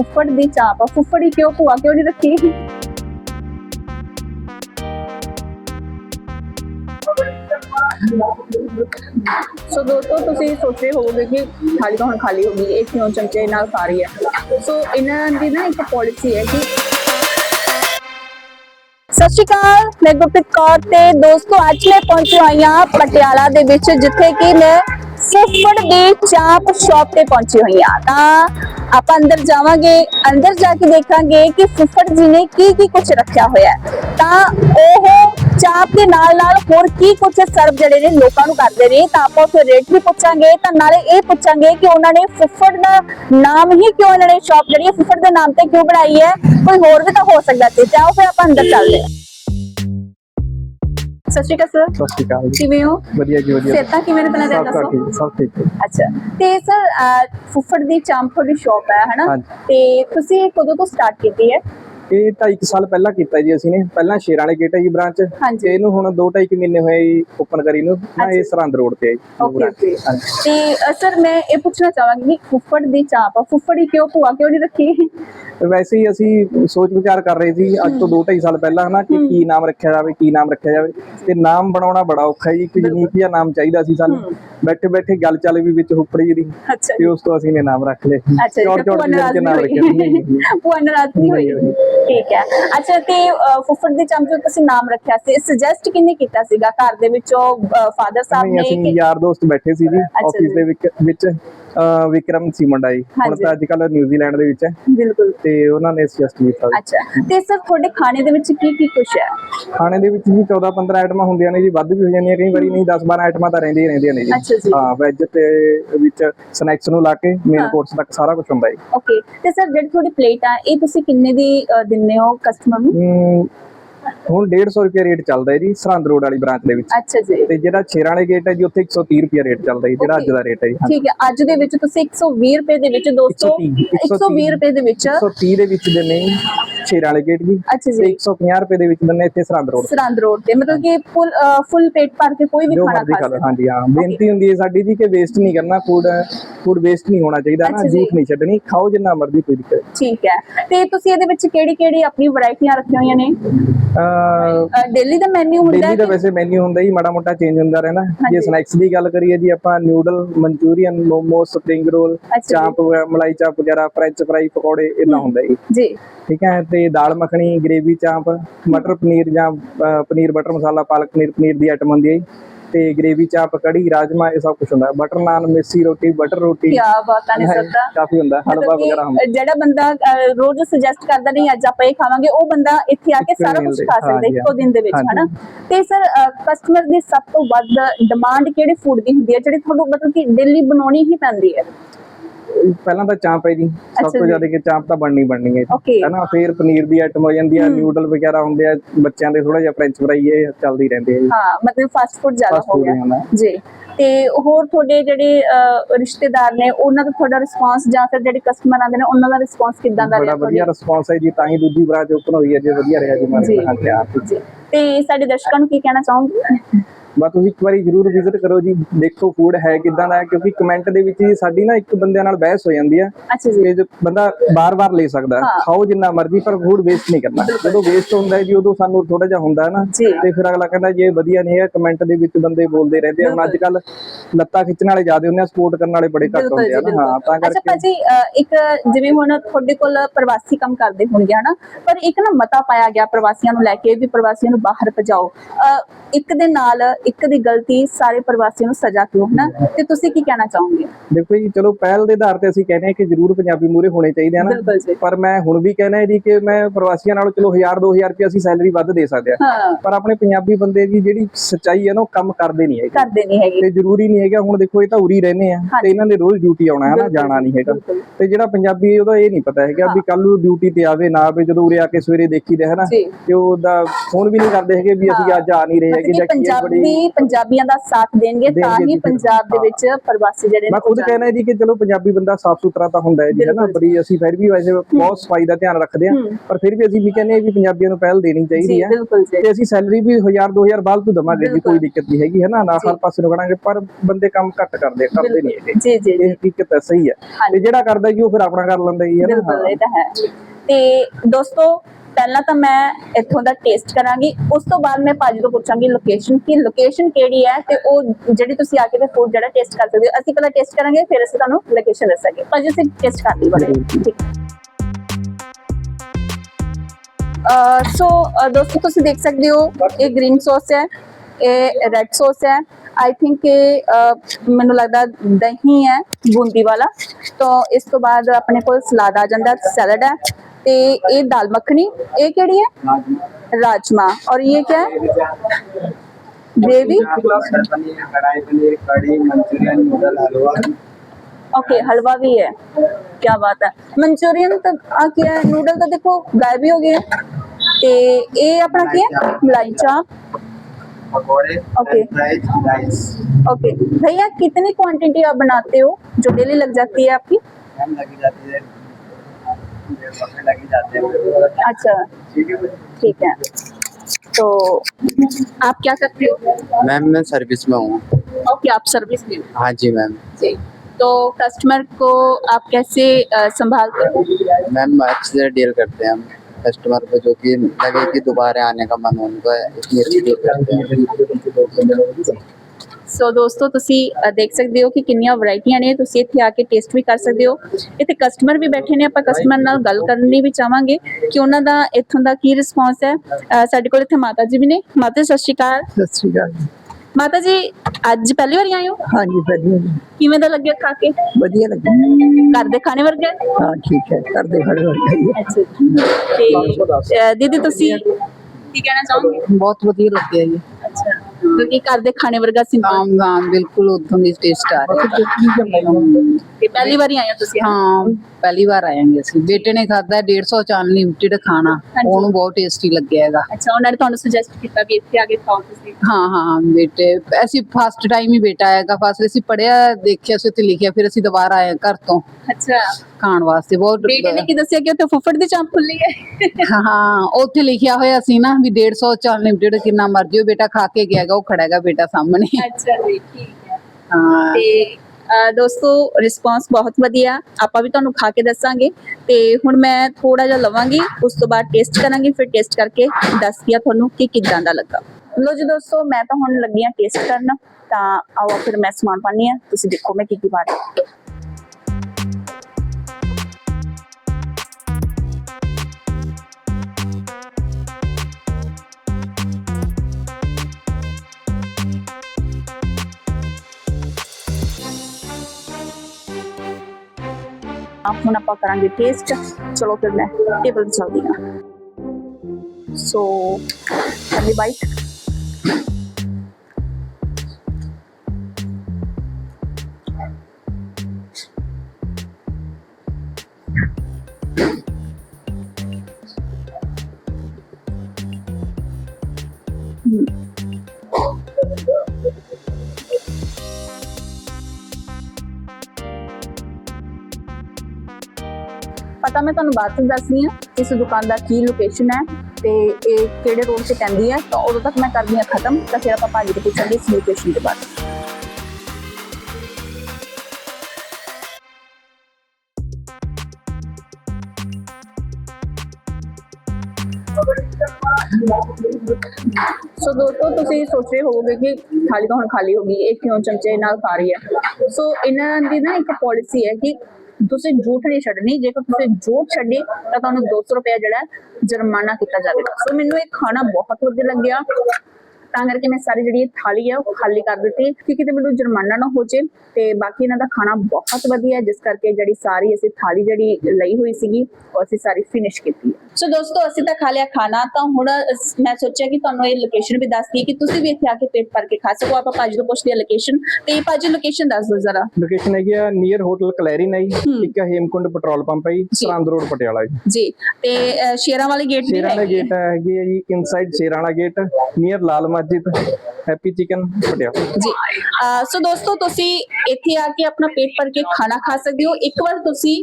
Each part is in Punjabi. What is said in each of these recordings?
ਫੁੱਫੜ ਦੀ ਚਾਪ ਫੁੱਫੜ ਹੀ ਕਿਉਂ ਭੂਆ ਕਿਉਂ ਨਹੀਂ ਰੱਖੀ? ਸੋ ਦੋਸਤੋ ਤੁਸੀਂ ਸੋਚ ਰਹੇ ਹੋਵੋਗੇ ਕਿ ਥਾਲੀ ਤਾਂ ਹੁਣ ਖਾਲੀ ਹੋ ਗਈ ਇਹ ਕਿਉਂ ਚਮਚੇ ਨਾਲ ਖਾ ਰਹੀ ਹੈ ਸੋ ਇਹਨਾਂ ਦੀ ਨਾ ਇੱਕ ਪਾਲਿਸੀ ਹੈ ਕਿ ਸਤਿ ਸ਼੍ਰੀ ਅਕਾਲ ਮੈਂ ਗੁਰਪ੍ਰੀਤ ਕੌਰ ਤੇ ਦੋਸਤੋ ਅੱਜ ਮੈਂ ਪਹੁੰਚੀ ਹੋਈ ਹਾਂ ਪਟਿਆਲਾ ਦੇ ਵਿੱਚ ਜਿੱਥੇ ਕਿ ਮੈਂ ਫੁੱਫੜ ਦੀ ਚਾਪ ਸ਼ਾਪ ਤੇ ਪਹੁੰਚੀ ਹੋਈ ਹਾਂ। ਤਾਂ ਆਪਾਂ ਅੰਦਰ ਜਾਵਾਂਗੇ, ਅੰਦਰ ਜਾ ਕੇ ਦੇਖਾਂਗੇ ਕਿ ਫੁੱਫੜ ਜੀ ਨੇ ਕੀ ਕੀ ਕੁਝ ਰੱਖਿਆ ਹੋਇਆ ਤਾਂ ਉਹ ਚਾਪ ਦੇ ਨਾਲ ਨਾਲ ਹੋਰ ਕੀ ਕੁਝ ਸਰਵ ਜਿਹੜੇ ਨੇ ਲੋਕਾਂ ਨੂੰ ਕਰਦੇ ਨੇ, ਤਾਂ ਆਪਾਂ ਫਿਰ ਰੇਟ ਵੀ ਪੁੱਛਾਂਗੇ, ਤਾਂ ਨਾਲੇ ਇਹ ਪੁੱਛਾਂਗੇ ਕਿ ਉਹਨਾਂ ਨੇ ਫੁੱਫੜ ਦਾ ਨਾਮ ਹੀ ਕਿਉਂ ਇਹਨਾਂ ਨੇ ਸ਼ਾਪ ਜਿਹੜੀ ਫੁੱਫੜ ਦੇ ਨਾਮ ਤੇ ਕਿਉਂ ਬਣਾਈ ਹੈ? ਕੋਈ ਹੋਰ ਵੀ ਤਾਂ ਹੋ ਸਕਦਾ ਸੀ। ਤੇ ਆਓ ਫਿਰ ਆਪਾਂ ਅੰਦਰ ਚੱਲਦੇ ਹਾਂ। ਸਤਿ ਸ਼੍ਰੀ ਅਕਾਲ ਸਰ। ਸਤਿ ਸ਼੍ਰੀ ਅਕਾਲ ਜੀ। ਕਿਵੇਂ ਹੋ? ਵਧੀਆ ਜੀ ਵਧੀਆ। ਸਿਹਤਾਂ ਕਿਵੇਂ ਨੇ ਪਹਿਲਾਂ ਤਾਂ ਸਭ ਦੱਸੋ ਠੀਕ ਸਭ ਠੀਕ। ਹੈ। ਅੱਛਾ। ਤੇ ਸਰ ਫੁੱਫੜ ਦੀ ਚਾਂਪ ਦੀ ਸ਼ਾਪ ਹੈ ਹਨਾ? ਹਾਂਜੀ। ਤੇ ਤੁਸੀਂ ਇਹ ਕਦੋਂ ਤੋਂ ਸਟਾਰਟ ਕੀਤੀ ਹੈ? ਇਹ ਢਾਈ ਕੁ ਸਾਲ ਪਹਿਲਾਂ ਕੀਤਾ ਜੀ ਅਸੀਂ ਨੇ। ਪਹਿਲਾਂ ਸ਼ੇਰਾਂ ਵਾਲੇ ਗੇਟ ਹੈ ਜੀ ਬ੍ਰਾਂਚ। ਹਾਂਜੀ। ਤੇ ਇਹਨੂੰ ਹੁਣ 2 2.5 ਮਹੀਨੇ ਹੋਏ ਜੀ ਓਪਨ ਕਰੀ ਨੂੰ ਨਾ ਇਹ ਸਰਹੰਦ ਰੋਡ ਤੇ ਹੈ ਜੀ ਓਕੇ ਓਕੇ। ਹਾਂਜੀ। ਤੇ ਸਰ ਮੈਂ ਇਹ ਪੁੱਛਣਾ ਚਾਹਾਂਗੀ ਕਿ ਫੁੱਫੜ ਦੀ ਚਾਂਪ ਆ। ਫੁੱਫੜ ਹੀ ਕਿਉਂ ਭੂਆ ਕਿਉਂ ਨਹੀਂ ਰੱਖੀ? ਤੇ ਵੈਸੇ ਹੀ ਅਸੀਂ ਸੋਚ ਵਿਚਾਰ ਕਰ ਰਹੇ ਸੀ ਅੱਜ ਤੋਂ 2 2.5 ਸਾਲ ਪਹਿਲਾਂ ਹਨਾ ਕਿ ਕੀ ਨਾਮ ਰੱਖਿਆ ਜਾਵੇ ਕੀ ਨਾਮ ਰੱਖਿਆ ਜਾਵੇ। ਤੇ ਨਾਮ ਬਣਾਉਣਾ ਬੜਾ ਔਖਾ ਜੀ ਇੱਕ ਯੂਨੀਕ ਜਿਹਾ ਨਾਮ ਚਾਹੀਦਾ ਸੀ ਸਾਨੂੰ। ਬੈਠੇ ਬੈਠੇ ਗੱਲ ਚੱਲ ਵੀ ਵਿੱਚ ਹੁੱਪੜੀ ਜੀ ਦੀ ਤੇ ਉਸ ਤੋਂ ਅਸੀਂ ਨੇ ਨਾਮ ਰੱਖ ਲਏ। ਚੌੜ ਭੂਆ ਜਿਹੇ ਨਾਮ। ਨਹੀਂ, ਹੋਈ। ਠੀਕ ਹੈ। ਅੱਛਾ ਤੇ ਫੁੱਫੜ ਦੀ ਜੋ ਤੁਸੀਂ ਨਾਮ ਰੱਖਿਆ ਸੀ। ਸੁਜੈਸਟ ਕਿੰਨੇ ਕੀਤਾ ਸੀਗਾ? ਘਰ ਦੇ ਵਿੱਚੋਂ ਫਾਦਰ ਸਾਹਿਬ ਨੇ ਅਸੀਂ ਕਿ ਯਾਰ ਦੋਸਤ ਬੈਠੇ ਸੀ ਜੀ ਆਫਿਸ। ਦੇ ਵਿੱਚ। ਵਿਕਰਮ ਸੀ ਮੁੰਡਾ ਜੀ। ਹੁਣ। ਤਾਂ ਅੱਜ ਕੱਲ ਨਿਊਜ਼ੀਲੈਂਡ ਦੇ ਵਿੱਚ ਹੈ। ਬਿਲਕੁਲ। ਤੇ ਉਹਨਾਂ ਨੇ ਸੁਜੈਸਟ ਕੀਤਾ। ਅੱਛਾ। ਤੇ ਸਰ ਤੁਹਾਡੇ ਖਾਣੇ ਦੇ ਵਿੱਚ ਕੀ ਕੀ ਕੁਛ ਹੈ? ਖਾਣੇ ਦੇ ਵਿੱਚ ਜੀ 14 15 ਆਈਟਮਾਂ ਹੁੰਦੀਆਂ ਨੇ ਜੀ ਵੱਧ ਵੀ ਹੋ ਜਾਂਦੀਆਂ ਕਈ ਵਾਰੀ ਨਹੀਂ 10 12 ਆਈਟਮਾਂ ਤਾਂ ਰਹਿੰਦੀਆਂ ਰਹਿੰਦੀਆਂ ਨੇ ਜੀ। ਹਾਂ ਵੈਜ ਤੇ ਵਿੱਚ ਸਨੈਕਸ ਨੂੰ ਲਾ ਕੇ ਮੇਨ। ਕੋਰਸ ਤੱਕ ਸਾਰਾ ਕੁਝ ਹੁੰਦਾ ਜੀ। ਓਕੇ ਤੇ ਸਰ ਜਿਹੜੀ ਤੁਹਾਡੀ ਪਲੇਟ ਆ ਇਹ ਤੁਸੀਂ ਕਿੰਨੇ ਦੀ ਦਿੰਦੇ ਹੋ ਕਸਟਮਰ ਨੂੰ? ਹੁਣ 150 ਰੁਪਏ ਰੇਟ ਚੱਲਦਾ ਹੈ ਜੀ ਸਰਹੰਦ ਰੋਡ ਵਾਲੀ ਬ੍ਰਾਂਚ ਦੇ ਵਿੱਚ। ਅੱਛਾ ਜੀ। ਤੇ ਜਿਹੜਾ ਛੇਰਾਂ ਵਾਲੇ ਗੇਟ ਹੈ ਜੀ ਉੱਥੇ 130 ਰੁਪਏ ਰੇਟ ਚੱਲਦਾ ਜੀ ਜਿਹੜਾ ਅੱਜ ਦਾ ਰੇਟ ਹੈ ਜੀ। ਠੀਕ ਹੈ ਅੱਜ ਦੇ ਵਿੱਚ ਤੁਸੀਂ 120 ਰੁਪਏ ਦੇ ਵਿੱਚ ਦੋਸਤੋ 130, 120 ਰੁਪਏ ਦੇ ਵਿੱਚ 130 ਦੇ ਵਿੱਚ ਦਿੰਨੇ ਜੀ ਛੇਰਾਂ ਵਾਲੇ ਗੇਟ ਜੀ। ਅੱਛਾ ਤੇ ਜੀ 150 ਰੁਪਏ ਦੇ ਵਿੱਚ ਦਿੰਨੇ ਇੱਥੇ ਸਰਹੰਦ ਰੋਡ ਸਰੰਦ ਰੋਡ ਤੇ ਮਤਲਬ ਕਿ ਫੁੱਲ ਫੁੱਲ ਪੇਟ ਭਰ ਕੇ ਕੋਈ ਵੀ ਖਾਣਾ ਖਾ ਸਕਦਾ। ਹਾਂਜੀ ਹਾਂ। ਬੇਨਤੀ ਹੁੰਦੀ ਹੈ ਸਾਡੀ ਜੀ ਕਿ ਵੇਸਟ ਨਹੀਂ ਕਰਨਾ ਫੂਡ ਫੂਡ ਵੇਸਟ ਨਹੀਂ ਹੋਣਾ ਚਾਹੀਦਾ ਨਾ। ਜੂਠ ਨਹੀਂ ਛੱਡਣੀ ਖਾਓ ਜਿੰਨਾ ਮਰਜ਼ੀ ਕੋਈ ਦਿੱਕਤ ਠੀਕ ਹੈ। ਤੇ ਤੁਸੀਂ ਇਹਦੇ ਵਿੱਚ ਕਿਹੜੀ ਕਿਹੜੀ ਆਪਣੀ ਵੈਰਾਈਟੀਆਂ ਰੱਖੀਆਂ ਹੋਈਆਂ ਨੇ? ਡੇਲੀ ਦਾ ਮੈਨੂ ਹੁੰਦਾ ਡੇਲੀ ਦਾ ਵੈਸੇ ਮੈਨੂ ਹੁੰਦਾ ਹੀ ਮਾੜਾ ਮੋਟਾ ਚੇਂਜ ਹੁੰਦਾ ਰਹਿੰਦਾ। ਜੇ। ਸਨੈਕਸ ਦੀ ਗੱਲ ਕਰੀਏ ਜੀ ਆਪਾਂ noodle Manchurian momo spring roll. Chaap malai chaap ਵਗੈਰਾ ਫ੍ਰੈਂਚ ਫਰਾਈ ਪਕੌੜੇ ਇਦਾਂ ਹੁੰਦਾ ਜੀ। ਜੀ। ਠੀਕ ਹੈ ਤੇ ਦਾਲ ਮੱਖਣੀ ਗ੍ਰੇਵੀ ਚਾਂਪ ਮਟਰ ਪਨੀਰ ਜਾਂ ਪਨੀਰ ਬਟਰ ਮਸਾਲਾ ਪਾਲਕ ਪਨੀਰ ਪਨੀਰ ਦੀ ਆਈਟਮ ਹੁੰਦੀ ਹੈ ਤੇ ਗ੍ਰੇਵੀ ਚਾਂਪ ਕੜੀ ਰਾਜਮਾ ਇਹ ਸਭ ਕੁਝ ਹੁੰਦਾ ਬਟਰ ਨਾਨ ਮਿੱਸੀ ਰੋਟੀ ਬਟਰ ਰੋਟੀ। ਕੀ ਬਾਤਾਂ ਨੇ ਸਰ ਦਾ ਕਾਫੀ ਹੁੰਦਾ ਹਲਵਾ ਵਗੈਰਾ ਹੁੰਦਾ। ਜਿਹੜਾ ਬੰਦਾ ਰੋਜ਼ ਸੁਜੈਸਟ ਕਰਦਾ ਨਹੀਂ ਅੱਜ ਆਪਾਂ ਇਹ ਖਾਵਾਂਗੇ ਉਹ ਬੰਦਾ ਇੱਥੇ ਆ ਕੇ ਸਾਰਾ ਕੁਝ ਖਾ ਸਕਦਾ ਇੱਕੋ ਦਿਨ ਦੇ ਵਿੱਚ। ਹਨਾ? ਤੇ ਸਰ ਕਸਟਮਰ ਦੀ ਸਭ ਤੋਂ ਵੱਧ ਡਿਮਾਂਡ ਕਿਹੜੇ ਫੂਡ ਦੀ ਹੁੰਦੀ ਹੈ ਜਿਹੜੀ ਤੁਹਾਨੂੰ ਮਤਲਬ ਕਿ ਡੇਲੀ ਬਣਾਉਣੀ ਹੀ ਪੈਂਦੀ ਹੈ? ਪਹਿਲਾਂ ਤਾਂ ਚਾਂਪ ਹੈ ਜੀ। ਸਭ ਤੋਂ ਜੀ। ਜ਼ਿਆਦਾ ਕਿ ਚਾਂਪ ਤਾਂ ਬਣਨੀ ਬਣਨੀ ਹੈ Okay. ਹੈ ਨਾ ਫਿਰ ਪਨੀਰ ਦੀ ਆਈਟਮ ਹੋ ਜਾਂਦੀ ਹੈ ਨਿਊਡਲ ਵਗੈਰਾ ਹੁੰਦੇ ਆ ਬੱਚਿਆਂ ਦੇ ਥੋੜਾ ਜਿਹਾ ਫ੍ਰੈਂਚ ਫਰਾਈ ਇਹ ਚੱਲਦੀ ਰਹਿੰਦੇ ਆ ਜੀ। ਹਾਂ ਮਤਲਬ ਫਾਸਟ ਫੂਡ ਜ਼ਿਆਦਾ ਹੋ ਗਿਆ। ਜੀ। ਤੇ ਹੋਰ ਤੁਹਾਡੇ ਜਿਹੜੇ ਰਿਸ਼ਤੇਦਾਰ ਨੇ ਉਹਨਾਂ ਦਾ ਤੁਹਾਡਾ ਰਿਸਪਾਂਸ ਜਾਂ ਫਿਰ ਜਿਹੜੇ ਕਸਟਮਰ ਆਉਂਦੇ ਨੇ ਉਹਨਾਂ ਦਾ ਰਿਸਪਾਂਸ ਕਿਦਾਂ ਦਾ ਬੜਾ ਰਿਹਾ ਵਧੀਆ ਰਿਸਪੌਂਸ ਹੈ ਜੀ ਤਾਂ ਹੀ ਦੂਜੀ ਬ੍ਰਾਂਚ ਓਪਨ ਹੋਈ ਹੈ ਜੇ ਵਧੀਆ ਰਿਹਾ ਜੀ ਜੀ। ਮਾਰੇ ਹਾਂਜੀ ਹਾਂ ਜੀ। ਤੇ ਸਾਡੇ ਦਰਸ਼ਕਾਂ ਨੂੰ ਕੀ ਕਹਿਣਾ ਚਾਹੋਗੇ? ਬਸ ਤੁਸੀਂ ਇੱਕ ਵਾਰੀ ਜਰੂਰ ਵਿਜ਼ਿਟ ਕਰੋ ਜੀ ਦੇਖੋ ਫੂਡ ਹੈ ਕਿਦਾਂ ਦਾ ਹੈ, ਕਿਉਂਕਿ ਕਮੈਂਟ ਦੇ ਵਿੱਚ ਹੀ ਸਾਡੀ ਨਾ ਇੱਕ ਬੰਦਿਆਂ ਨਾਲ ਬਹਿਸ ਹੋ ਜਾਂਦੀ ਹੈ ਅੱਛਾ ਜੀ। ਬੰਦਾ ਬਾਰ-ਬਾਰ ਲੈ ਸਕਦਾ ਹੈ। ਖਾਓ ਜਿੰਨਾ ਮਰਜ਼ੀ ਪਰ ਫੂਡ ਵੇਸਟ ਨਹੀਂ ਕਰਨਾ। ਜਦੋਂ ਵੇਸਟ ਹੁੰਦਾ ਹੈ ਜੀ ਉਦੋਂ ਸਾਨੂੰ ਥੋੜਾ ਜਿਹਾ ਹੁੰਦਾ ਹੈ ਨਾ ਜੀ। ਤੇ ਫਿਰ ਅਗਲਾ ਕਹਿੰਦਾ ਜੇ ਵਧੀਆ ਨਹੀਂ ਹੈ। ਕਮੈਂਟ ਦੇ ਵਿੱਚ ਬੰਦੇ ਬੋਲਦੇ ਰਹਿੰਦੇ ਹੁਣ ਅੱਜ ਕੱਲ ਲੱਤਾਂ ਖਿੱਚਣ ਵਾਲੇ ਜ਼ਿਆਦਾ ਹੁੰਦੇ ਆ ਸਪੋਰਟ ਕਰਨ ਵਾਲੇ ਬੜੇ ਘੱਟ ਹੁੰਦੇ ਆ ਹਾਂ ਤਾਂ ਬਿਲਕੁਲ ਅੱਛਾ ਕਰਕੇ ਭਾਜੀ ਇੱਕ ਜਿਵੇਂ ਹੁਣ ਤੁਹਾਡੇ ਕੋਲ ਪ੍ਰਵਾਸੀ ਕੰਮ ਕਰਦੇ ਹੋਣਗੇ ਹਨਾ? ਪਰ ਇੱਕ ਨਾ ਮਤਾ ਪਾਇਆ ਗਿਆ ਪ੍ਰਵਾਸੀਆਂ ਨੂੰ ਲੈ ਕੇ ਵੀ ਪ੍ਰਵਾਸੀਆਂ ਨੂੰ ਬਾਹਰ ਭਜਾਓ। ਇੱਕ ਦੇ ਨਾਲ ਇੱਕ ਦੀ ਗਲਤੀ ਸਾਰੇ ਪ੍ਰਵਾਸੀਆਂ ਨੂੰ ਸਜ਼ਾ ਕਿਉਂ ਹਨਾ? ਤੇ ਤੁਸੀਂ ਕੀ ਕਹਿਣਾ ਚਾਹੋਗੇ? ਦੇਖੋ ਜੀ ਚਲੋ ਪਹਿਲ ਦੇ ਆਧਾਰ ਤੇ ਅਸੀਂ ਕਹਿੰਦੇ ਹਾਂ ਕਿ ਜ਼ਰੂਰ ਪੰਜਾਬੀ ਮੂਰੇ ਹੋਣੇ ਚਾਹੀਦੇ ਆ ਨਾ। ਪਰ ਮੈਂ ਹੁਣ ਵੀ ਕਹਿਣਾ ਹੈ ਜੀ ਕਿ ਮੈਂ ਪ੍ਰਵਾਸੀਆਂ ਨਾਲੋਂ ਚਲੋ 1000 2000 ਰੁਪਏ ਅਸੀਂ ਸੈਲਰੀ ਵੱਧ ਦੇ ਸਕਦੇ ਆ। ਪਰ ਆਪਣੇ ਪੰਜਾਬੀ ਬੰਦੇ ਦੀ ਜਿਹੜੀ ਸੱਚਾਈ ਹੈ ਨਾ ਉਹ ਕੰਮ ਕਰਦੇ ਨਹੀਂ ਹੈਗੇ। ਕਰਦੇ ਨਹੀਂ ਹੈਗੇ। ਤੇ ਜ਼ਰੂਰੀ ਨਹੀਂ ਹੈਗਾ ਹੁਣ ਦੇਖੋ ਇਹ ਤਾਂ ਉਰੀ ਰਹਿੰਦੇ ਆ। ਤੇ ਇਹਨਾਂ ਨੇ ਰੋਜ਼ ਡਿਊਟੀ ਆਉਣਾ ਹੈ ਨਾ ਜਾਣਾ ਨਹੀਂ ਹੈਗਾ। ਤੇ ਜਿਹੜਾ ਪੰਜਾਬੀ ਉਹਦਾ ਇਹ ਨਹੀਂ ਪਤਾ ਹੈਗਾ ਵੀ ਕੱਲ ਨੂੰ ਡਿਊਟੀ ਤੇ ਆਵੇ ਨਾ ਆਵੇ ਜਦੋਂ ਉਰੇ ਆ ਕੇ ਸਵੇਰੇ ਦੇਖੀਦਾ ਹੈ ਨਾ ਤੇ ਉਹਦਾ ਫੋਨ ਵੀ ਨਹੀਂ ਕਰਦੇ ਹੈਗੇ ਵੀ ਅਸੀਂ ਅੱਜ ਆ ਨਹੀਂ ਰਹੇ ਹੈਗੇ ਜਾਂ ਕੀ ਪੰਜਾਬੀ ਪੰਜਾਬੀਆਂ ਦਾ ਸਾਥ ਦੇਣਗੇ ਤਾਂ ਹੀ ਪੰਜਾਬ ਦੇ। ਵਿੱਚ ਪ੍ਰਵਾਸੀ ਜਿਹੜੇ ਨੇ ਮੈਂ ਖੁਦ ਕਹਿਣਾ ਜੀ ਕਿ ਚਲੋ ਪੰਜਾਬੀ ਬੰਦਾ ਸਾਫ਼ ਸੁਥਰਾ ਤਾਂ ਹੁੰਦਾ ਹੈ ਜੀ ਹੈ ਨਾ। ਬੜੀ ਅਸੀਂ ਫਿਰ ਵੀ ਵੈਸੇ ਬਹੁਤ ਸਫ਼ਾਈ ਦਾ ਧਿਆਨ ਰੱਖਦੇ ਆ। ਪਰ ਫਿਰ ਵੀ ਅਸੀਂ ਵੀ ਕਹਿੰਦੇ ਆ ਵੀ ਪੰਜਾਬੀਆਂ ਨੂੰ ਪਹਿਲ ਦੇਣੀ ਚਾਹੀਦੀ ਹੈ। ਤੇ ਅਸੀਂ ਸੈਲਰੀ ਵੀ 1000 2000 ਬਾਅਦ ਤੋਂ ਦਵਾਂਗੇ ਜੀ ਕੋਈ ਦਿੱਕਤ ਨਹੀਂ ਹੈਗੀ ਹੈ ਨਾ ਨਾ ਹਰ ਪਾਸੇ ਨੂੰ ਕਰਾਂਗੇ ਪਰ ਬੰਦੇ ਕੰਮ ਘੱਟ ਕਰਦੇ ਕਰਦੇ ਨਹੀਂ ਇਹ ਜੀ ਜੀ ਇਹ ਹਕੀਕਤ ਹੈ ਸਹੀ ਹੈ। ਤੇ ਜਿਹੜਾ ਕਰਦਾ ਜੀ ਉਹ ਫਿਰ ਆਪਣਾ ਕਰ ਲੈਂਦਾ ਹੈ ਨਾ? ਬਿਲਕੁਲ ਇਹ ਤਾਂ ਹੈ। ਤੇ ਦੋਸਤੋ ਪਹਿਲਾਂ ਤਾਂ ਮੈਂ ਇੱਥੋਂ ਦਾ ਟੇਸਟ ਕਰਾਂਗੀ। ਉਸ ਤੋਂ ਬਾਅਦ ਮੈਂ ਭਾਜੀ ਤੋਂ ਪੁੱਛਾਂਗੀ ਲੋਕੇਸ਼ਨ ਕੀ ਲੋਕੇਸ਼ਨ ਕਿਹੜੀ ਹੈ? ਤੇ ਉਹ ਜਿਹੜੀ ਤੁਸੀਂ ਆ ਕੇ ਤੇ ਫੂਡ ਜਿਹੜਾ ਟੇਸਟ ਕਰ ਸਕਦੇ ਹੋ। ਅਸੀਂ ਪਹਿਲਾਂ ਟੇਸਟ ਕਰਾਂਗੇ ਫਿਰ ਅਸੀਂ ਤੁਹਾਨੂੰ ਲੋਕੇਸ਼ਨ ਦੱਸਾਂਗੇ। ਭਾਜੀ ਅਸੀਂ ਟੇਸਟ ਕਰ ਲਈ ਬੜੇ। ਠੀਕ। ਅ ਸੋ ਦੋਸਤੋ ਤੁਸੀਂ ਦੇਖ ਸਕਦੇ ਹੋ ਇਹ ਗ੍ਰੀਨ ਸੌਸ ਹੈ ਇਹ ਰੈਡ ਸੌਸ ਹੈ। ਆਈ ਥਿੰਕ ਇਹ ਅ, ਮੈਨੂੰ ਲੱਗਦਾ ਦਹੀਂ ਹੈ ਬੂੰਦੀ ਵਾਲਾ ਤਾਂ ਇਸ ਤੋਂ ਬਾਅਦ ਆਪਣੇ ਕੋਲ ਸਲਾਦ ਆ ਜਾਂਦਾ ਸੈਲਡ ਹੈ ਤੇ ਇਹ ਦਾਲ ਮੱਖਣੀ ਇਹ ਕਿਹੜੀ ਹੈ ਰਾਜਮਾ ਔਰ ਇਹ क्या है gravy paneer kadhai paneer kadhi Manchurian noodle halwa okay halwa भी है क्या बात है मंचूरियन तो आ क्या है नूडल तो देखो गायब ही हो गए हैं। ते ये अपना क्या है मलाई चाप पकौड़े Okay. राइस ओके भैया कितनी क्वांटिटी आप बनाते हो जो डेली लग जाती है आपकी? जाती है। लगी जाते हैं। अच्छा। ठीक है तो आप क्या करते हो? मैम मैं सर्विस में हूँ। ओके आप सर्विस में हाँ। जी मैम। जी। तो कस्टमर को आप कैसे संभालते हो? मैम अच्छे से डील करते हैं हम। कस्टमर को जो कि लगे कि दोबारा आने का मन हो उनको इतनी अच्छी डील करते हैं ਸੋ ਦੋਸਤੋ ਤੁਸੀਂ ਅ, ਦੇਖ ਸਕਦੇ ਹੋ ਕਿ ਕਿੰਨੀਆਂ ਵੈਰਾਈਟੀਆਂ ਨੇ ਤੁਸੀਂ ਇੱਥੇ ਆ ਕੇ ਟੇਸਟ ਵੀ ਕਰ ਸਕਦੇ ਹੋ ਇੱਥੇ ਕਸਟਮਰ ਵੀ ਬੈਠੇ ਨੇ ਆਪਾਂ ਕਸਟਮਰ ਨਾਲ ਗੱਲ ਕਰਨੀ ਵੀ ਚਾਹਾਂਗੇ ਕਿ ਉਹਨਾਂ ਦਾ ਇੱਥੋਂ ਦਾ ਕੀ ਰਿਸਪੌਂਸ ਹੈ ਅ, ਸਾਡੇ ਕੋਲ ਇੱਥੇ ਮਾਤਾ ਜੀ ਵੀ ਨੇ ਮਾਤਾ ਜੀ, ਸਤਿ ਸ਼੍ਰੀ ਅਕਾਲ ਸਤਿ ਸ਼੍ਰੀ ਅਕਾਲ ਜੀ। ਮਾਤਾ ਜੀ ਅੱਜ ਪਹਿਲੀ ਵਾਰ ਆਏ ਹੋ? ਹਾਂਜੀ ਵਧੀਆ। ਜੀ ਕਿਵੇਂ ਦਾ ਲੱਗਿਆ ਖਾ ਕੇ? ਵਧੀਆ ਲੱਗਾ ਘਰ ਦੇ ਖਾਣੇ ਵਰਗਾ? ਹੈ? ਹਾਂ ਠੀਕ ਹੈ ਕਰਦੇ ਖੜੇ ਹੋ ਜਾਈਏ ਅੱਛਾ ਤੇ ਦੀਦੀ ਤੁਸੀਂ ਕੀ ਕਹਿਣਾ ਚਾਹੋਗੇ? ਬਹੁਤ ਵਧੀਆ ਲੱਗਿਆ ਜੀ। ਅੱਛਾ ਕਿਉਂਕਿ ਘਰ ਦੇ ਖਾਣੇ ਵਰਗਾ ਸਿੰਪਲ ਆਮ ਹਾਂ ਬਿਲਕੁਲ ਉਦੋਂ ਦੀ ਟੇਸਟ ਆ ਰਿਹਾ ਤੇ ਪਹਿਲੀ ਵਾਰੀ ਆਏ ਹੋ ਤੁਸੀਂ ਹਾਂ ਪਹਿਲੀ ਵਾਰ ਆਏਂਗੇ ਅਸੀਂ। ਬੇਟੇ ਨੇ ਖਾਦਾ 150 ਚ ਅਨਲਿਮਿਟਿਡ ਖਾਣਾ। ਹਾਂਜੀ। ਉਹਨੂੰ ਬਹੁਤ ਟੇਸਟੀ ਲੱਗਿਆ ਹੈਗਾ। ਅੱਛਾ ਉਹਨਾਂ ਨੇ ਤੁਹਾਨੂੰ ਸੁਜੈਸਟ ਕੀਤਾ ਵੀ ਇੱਥੇ ਆ ਕੇ ਖਾਓ ਤੁਸੀਂ। ਹਾਂ ਹਾਂ ਬੇਟੇ ਅਸੀਂ ਫਸਟ ਟਾਈਮ ਹੀ ਬੇਟਾ ਆਏਗਾ ਫਸਟ ਅਸੀਂ ਪੜਿਆ ਦੇਖਿਆ ਸੀ ਉੱਥੇ ਲਿਖਿਆ ਫਿਰ ਅਸੀਂ ਦੁਬਾਰਾ ਆਏ ਘਰ ਤੋਂ। ਅੱਛਾ। ਖਾਣ ਵਾਸਤੇ ਬਹੁਤ ਬੇਟੇ ਨੇ ਕੀ ਦੱਸਿਆ ਕਿ ਉੱਥੇ ਫੁੱਫੜ ਦੀ ਚਾਂਪ ਖੁੱਲੀ ਹੈ? ਹਾਂ ਉੱਥੇ ਲਿਖਿਆ ਹੋਇਆ ਸੀ ਨਾ ਵੀ 150 ਚ ਅਨਲਿਮਿਟਿਡ ਕਿੰਨਾ ਮਰਜ਼ੀ ਉਹ ਬੇਟਾ ਖਾ ਕੇ ਗਿਆ ਹੈਗਾ ਉਹ ਖੜਾ ਹੈਗਾ ਬੇਟਾ ਸਾਹਮਣੇ। ਅੱਛਾ ਜੀ ਠੀਕ ਹੈ। ਹਾਂ। ਤੇ ਦੋਸਤੋ ਰਿਸਪਾਂਸ ਬਹੁਤ ਵਧੀਆ। ਆਪਾਂ ਵੀ ਤੁਹਾਨੂੰ ਖਾ ਕੇ ਦੱਸਾਂਗੇ। ਤੇ ਹੁਣ ਮੈਂ ਥੋੜਾ ਜਿਹਾ ਲਵਾਂਗੀ, ਉਸ ਤੋਂ ਬਾਅਦ ਟੇਸਟ ਕਰਾਂਗੀ, ਫਿਰ ਟੇਸਟ ਕਰਕੇ ਦੱਸਦੀ ਆ ਤੁਹਾਨੂੰ ਕਿ ਕਿੱਦਾਂ ਦਾ ਲੱਗਾ। ਲੋ ਜੀ ਦੋਸਤੋ, ਮੈਂ ਤਾਂ ਹੁਣ ਲੱਗੀ ਆ ਟੇਸਟ ਕਰਨ। ਤਾਂ ਆਓ, ਫਿਰ ਮੈਂ ਸਮਾਨ ਪਾਣੀ ਆ ਤੁਸੀਂ ਦੇਖੋ ਮੈਂ ਕੀ ਕੀ ਪਾ ਰਹੀ ਆਪ ਹੁਣ ਆਪਾਂ ਕਰਾਂਗੇ ਟੇਸਟ ਚਲੋ ਫਿਰ ਮੈਂ ਟੇਬਲ ਤੇ ਚੱਲਦੀ ਹਾਂ। ਸੋ ਪਹਿਲੀ ਬਾਈਟ ਪਤਾ ਮੈਂ ਤੁਹਾਨੂੰ ਬਾਅਦ ਵਿੱਚ ਦੱਸਦੀ ਹਾਂ ਇਸ ਦੁਕਾਨ ਦਾ ਕੀ ਲੋਕੇਸ਼ਨ ਹੈ ਤੇ ਇਹ ਕਿਹੜੇ ਰੋਡ ਤੇ ਪੈਂਦੀ ਹੈ। ਤਾਂ ਉਦੋਂ ਤੱਕ ਮੈਂ ਕਰਦੀ ਹਾਂ ਖਤਮ। ਤਾਂ ਫਿਰ ਆਪਾਂ ਭਾਜੀ ਤੋਂ ਪੁੱਛਾਂਗੇ ਇਸ ਲੋਕੇਸ਼ਨ ਦੇ ਬਾਰੇ। ਸੋ ਦੋਸਤੋ, ਤੁਸੀਂ ਸੋਚ ਰਹੇ ਹੋਵੋਗੇ ਕਿ ਥਾਲੀ ਤਾਂ ਹੁਣ ਖਾਲੀ ਹੋ ਗਈ, ਇਹ ਕਿਉਂ ਚਮਚੇ ਨਾਲ ਖਾ ਰਹੀ ਹੈ? ਸੋ ਇਹਨਾਂ ਦੀ ਨਾ ਇੱਕ ਪਾਲਿਸੀ ਹੈ ਕਿ ਤੁਸੀਂ ਝੂਠ ਨਹੀਂ ਛੱਡਣੀ, ਜੇਕਰ ਤੁਸੀਂ ਝੂਠ ਛੱਡੀ ਤਾਂ ਤੁਹਾਨੂੰ 200 ਰੁਪਏ ਜਿਹੜਾ ਜੁਰਮਾਨਾ ਕੀਤਾ ਜਾਵੇਗਾ। ਸੋ ਮੈਨੂੰ ਇਹ ਖਾਣਾ ਬਹੁਤ ਵਧੀਆ ਲੱਗਿਆ। ਤਾਂ ਕਰਕੇ ਮੈਂ ਸਾਰੀ ਜਿਹੜੀ ਥਾਲੀ ਹੈ ਉਹ ਖਾਲੀ ਕਰ ਦਿੱਤੀ ਕਿ ਕਿਤੇ ਮੈਨੂੰ ਜੁਰਮਾਨਾ ਨਾ ਹੋ ਜੇ ਤੇ ਬਾਕੀ ਇਹਨਾਂ ਦਾ ਖਾਣਾ ਬਹੁਤ ਵਧੀਆ ਜਿਸ ਕਰਕੇ ਜਿਹੜੀ ਸਾਰੀ ਅਸੀਂ ਥਾਲੀ ਜਿਹੜੀ ਲਈ ਹੋਈ ਸੀਗੀ ਉਹ ਅਸੀਂ ਸਾਰੀ ਫਿਨਿਸ਼ ਕੀਤੀ ਸੋ ਦੋਸਤੋ ਅਸੀਂ ਤਾਂ ਖਾ ਲਿਆ ਖਾਣਾ ਤਾਂ ਹੁਣ ਮੈਂ ਸੋਚਿਆ ਕਿ ਤੁਹਾਨੂੰ ਇਹ ਲੋਕੇਸ਼ਨ ਵੀ ਦੱਸ ਦਈਏ ਕਿ ਤੁਸੀਂ ਵੀ ਇੱਥੇ ਆ ਕੇ ਪੇਟ ਭਰ ਕੇ ਖਾ ਸਕੋ। ਆਪਾਂ ਭਾਜੀ ਤੋਂ ਪੁੱਛਦੇ ਹਾਂ ਲੋਕੇਸ਼ਨ ਤੇ ਭਾਜੀ ਲੋਕੇਸ਼ਨ ਦੱਸ ਦਿਓ ਜ਼ਰਾ। ਲੋਕੇਸ਼ਨ ਹੈਗੀ ਆ ਨੀਅਰ ਹੋਟਲ ਜੀ ਹੂੰ। ਇੱਕ ਹੇਮਕੁੰਡ ਪੈਟਰੋਲ ਪੰਪ ਹੈ ਸਰੰਦ ਰੋਡ ਪਟਿਆਲਾ ਜੀ। ਜੀ। ਤੇ ਸ਼ੇਰਾਂ ਵਾਲੇ ਗੇਟ ਵੀ ਸ਼ੇਰਾਂ ਦਾ ਹੈਗੀ। ਗੇਟ ਹੈਗੀ ਹੈ ਜੀ ਇਨਸਾਈਡ ਸ਼ੇਰਾਂ ਵਾਲਾ gate near Lal Ajit happy chicken Patiala ji so ਦੋਸਤੋ, ਤੁਸੀਂ ਇੱਥੇ ਆ ਕੇ ਆਪਣਾ ਪੇਟ ਭਰ ਕੇ ਖਾਣਾ ਖਾ ਸਕਦੇ ਹੋ। ਇੱਕ ਵਾਰ ਤੁਸੀਂ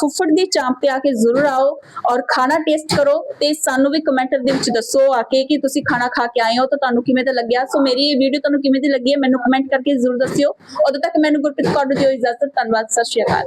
ਫੁੱਫੜ ਦੀ ਚਾਂਪ ਤੇ ਆ ਕੇ ਜ਼ਰੂਰ ਆਓ ਔਰ ਖਾਣਾ ਟੇਸਟ ਕਰੋ ਤੇ ਸਾਨੂੰ ਵੀ ਕਮੈਂਟ ਦੇ ਵਿੱਚ ਦੱਸੋ ਆ ਕੇ ਕਿ ਤੁਸੀਂ ਖਾਣਾ ਖਾ ਕੇ ਆਏ ਹੋ ਤਾਂ ਤੁਹਾਨੂੰ ਕਿਵੇਂ ਦਾ ਲੱਗਿਆ। ਸੋ ਮੇਰੀ ਇਹ ਵੀਡੀਓ ਤੁਹਾਨੂੰ ਕਿਵੇਂ ਦੀ ਲੱਗੀ ਹੈ, ਮੈਨੂੰ ਕਮੈਂਟ ਕਰਕੇ ਜ਼ਰੂਰ ਦੱਸਿਓ। ਉਦੋਂ ਤੱਕ ਮੈਨੂੰ ਗੁਰਪ੍ਰੀਤ ਕੌਰ ਨੂੰ ਦਿਓ ਇਜਾਜ਼ਤ। ਧੰਨਵਾਦ, ਸਤਿ ਸ਼੍ਰੀ ਅਕਾਲ।